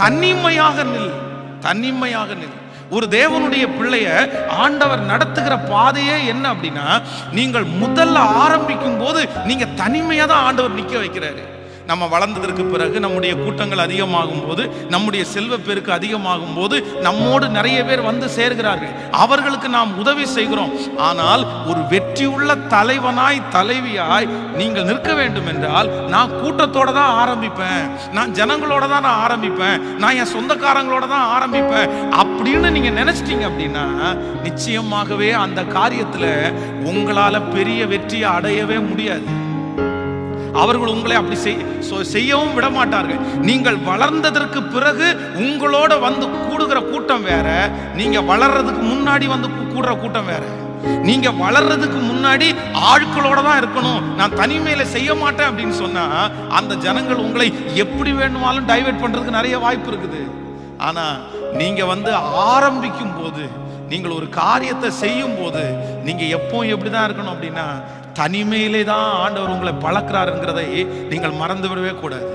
தனிமையாக நில் தனிமையாக நில். ஒரு தேவனுடைய பிள்ளைய ஆண்டவர் நடத்துகிற பாதையே என்ன அப்படின்னா நீங்கள் முதல்ல ஆரம்பிக்கும் போது நீங்க தனிமையா தான் ஆண்டவர் நிக்க வைக்கிறாரு. நம்ம வளர்ந்ததற்கு பிறகு நம்முடைய கூட்டங்கள் அதிகமாகும் போது நம்முடைய செல்வ பெருக்கு அதிகமாகும் போது நம்மோடு நிறைய பேர் வந்து சேர்கிறார்கள். அவர்களுக்கு நாம் உதவி செய்கிறோம். ஆனால் ஒரு வெற்றியுள்ள தலைவனாய் தலைவியாய் நீங்கள் நிற்க வேண்டும் என்றால் நான் கூட்டத்தோட தான் ஆரம்பிப்பேன். நான் ஜனங்களோட தான் நான் ஆரம்பிப்பேன். நான் என் சொந்தக்காரங்களோட தான் ஆரம்பிப்பேன். அப்படின்னு நீங்க நினைச்சிட்டீங்க அப்படின்னா நிச்சயமாகவே அந்த காரியத்துல உங்களால பெரிய வெற்றியை அடையவே முடியாது. அவர்கள் உங்களை அப்படி செய்- செய்யவும் விட மாட்டார்கள் நீங்கள் வளர்ந்ததற்கு பிறகு உங்களோட வந்து கூடுகிற கூட்டம் வேற நீங்க வளர்றதுக்கு முன்னாடி வந்து கூடுற கூட்டம் வேற. நீங்க வளர்றதுக்கு முன்னாடி ஆட்களோட தான் இருக்கணும். நான் தனிமையில செய்ய மாட்டேன் அப்படின்னு சொன்னா அந்த ஜனங்கள் உங்களை எப்படி வேணுமாலும் டைவெர்ட் பண்றதுக்கு நிறைய வாய்ப்பு இருக்குது. ஆனா நீங்க வந்து ஆரம்பிக்கும் போது நீங்கள் ஒரு காரியத்தை செய்யும் போது நீங்க எப்போ எப்படிதான் இருக்கணும் அப்படின்னா தனிமையிலே தான் ஆண்டவர் உங்களை பழக்கிறாருங்கிறதை நீங்கள் மறந்து விடவே கூடாது.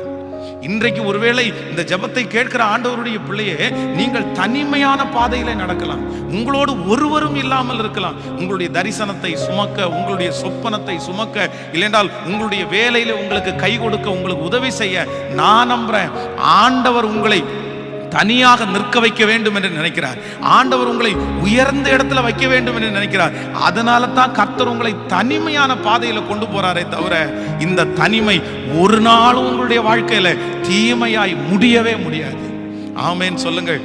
இன்றைக்கு ஒருவேளை இந்த ஜெபத்தை கேட்கிற ஆண்டவருடைய பிள்ளையே நீங்கள் தனிமையான பாதையில நடக்கலாம். உங்களோடு ஒருவரும் இல்லாமல் இருக்கலாம். உங்களுடைய தரிசனத்தை சுமக்க உங்களுடைய சொப்பனத்தை சுமக்க இல்லைன்றால் உங்களுடைய வேலையில உங்களுக்கு கை கொடுக்க உங்களுக்கு உதவி செய்ய நான் நம்புறேன். ஆண்டவர் உங்களை தனியாக நிற்க வைக்க வேண்டும் என்று நினைக்கிறார். ஆண்டவர் உங்களை உயர்ந்த இடத்துல வைக்க வேண்டும் என்று நினைக்கிறார். அதனால தான் கர்த்தர் உங்களை தனிமையான பாதையில் கொண்டு போறாரே தவிர இந்த தனிமை ஒரு நாளும் உங்களுடைய வாழ்க்கையில தீமையாய் முடியவே முடியாது. ஆமேன்னு சொல்லுங்கள்.